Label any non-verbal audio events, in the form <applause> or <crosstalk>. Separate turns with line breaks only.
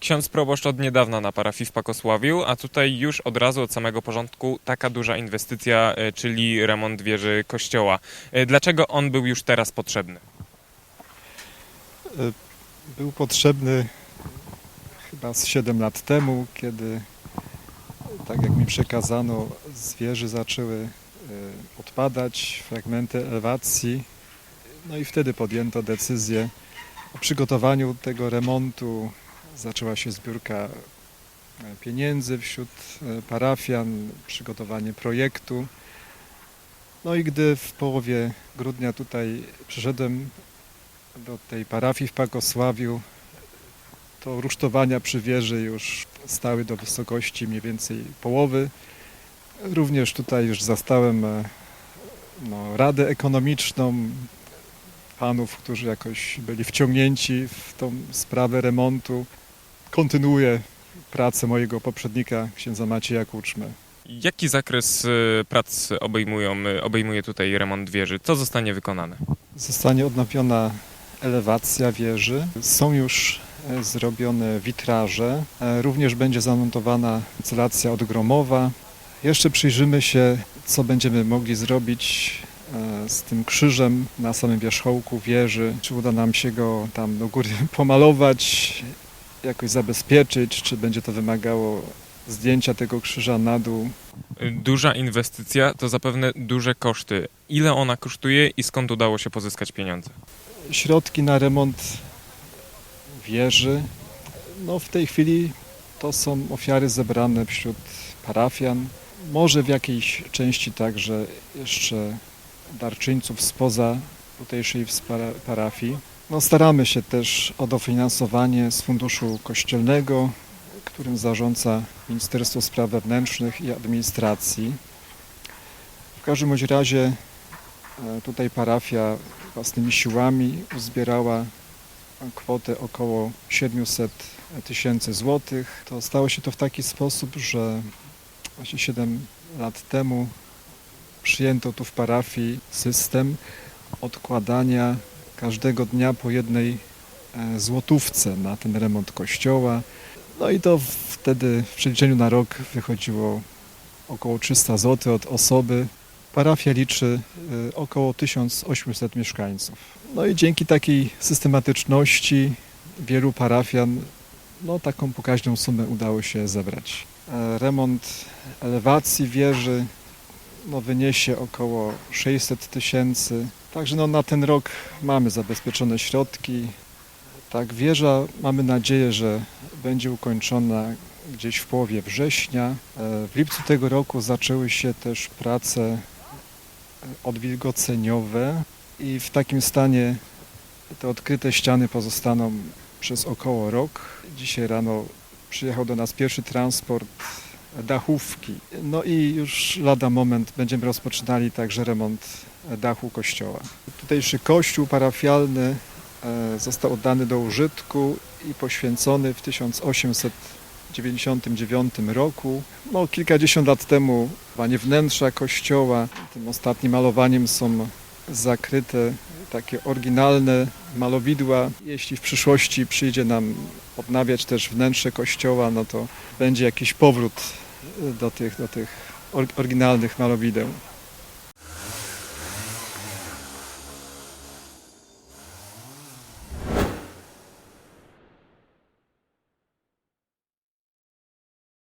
Ksiądz proboszcz od niedawna na parafii w Pakosławiu, a tutaj już od razu od samego początku taka duża inwestycja, e, czyli remont wieży kościoła. E, Dlaczego on był już teraz potrzebny?
Był potrzebny chyba z 7 lat temu, kiedy, tak jak mi przekazano, z wieży zaczęły e, odpadać fragmenty elewacji. No i wtedy podjęto decyzję o przygotowaniu tego remontu. Zaczęła się zbiórka e, pieniędzy wśród e, parafian, przygotowanie projektu. No i gdy w połowie grudnia tutaj przyszedłem do tej parafii w Pakosławiu, to rusztowania przy wieży już stały do wysokości mniej więcej połowy. Również tutaj już zastałem e, no, radę ekonomiczną panów, którzy jakoś byli wciągnięci w tą sprawę remontu. Kontynuuję pracę mojego poprzednika, księdza Macieja Kuczmy.
Jaki zakres e, prac obejmują, e, obejmuje tutaj remont wieży? Co zostanie wykonane?
Zostanie odnowiona elewacja wieży. Są już e, zrobione witraże. E, Również będzie zamontowana wentylacja odgromowa. Jeszcze przyjrzymy się, co będziemy mogli zrobić e, z tym krzyżem na samym wierzchołku wieży. Czy uda nam się go tam do góry <laughs> pomalować, jakoś zabezpieczyć, czy będzie to wymagało zdjęcia tego krzyża na dół.
Duża inwestycja to zapewne duże koszty. Ile ona kosztuje i skąd udało się pozyskać pieniądze?
środki na remont wieży. No w tej chwili to są ofiary zebrane wśród parafian. Może w jakiejś części także jeszcze darczyńców spoza tutejszej parafii. No staramy się też o dofinansowanie z funduszu kościelnego, którym zarządza Ministerstwo Spraw Wewnętrznych i Administracji. W każdym razie e, tutaj parafia własnymi siłami uzbierała kwotę około 700 tysięcy złotych. To stało się to w taki sposób, że właśnie 7 lat temu przyjęto tu w parafii system odkładania każdego dnia po jednej e, złotówce na ten remont kościoła. No i to wtedy w przeliczeniu na rok wychodziło około 300 zł od osoby. Parafia liczy y, około 1800 mieszkańców. No i dzięki takiej systematyczności wielu parafian no, taką pokaźną sumę udało się zebrać. E, Remont elewacji wieży no, wyniesie około 600 tysięcy. Także no, na ten rok mamy zabezpieczone środki. Tak, wieża mamy nadzieję, że będzie ukończona gdzieś w połowie września. E, W lipcu tego roku zaczęły się też prace odwilgoceniowe i w takim stanie te odkryte ściany pozostaną przez około rok. Dzisiaj rano przyjechał do nas pierwszy transport dachówki. No i już lada moment będziemy rozpoczynali także remont dachu kościoła. Tutejszy kościół parafialny e, został oddany do użytku i poświęcony w 1899 roku. No, kilkadziesiąt lat temu malowanie wnętrza kościoła. Tym ostatnim malowaniem są zakryte takie oryginalne malowidła. Jeśli w przyszłości przyjdzie nam odnawiać też wnętrze kościoła, no to będzie jakiś powrót do tych, do tych or- oryginalnych malowideł.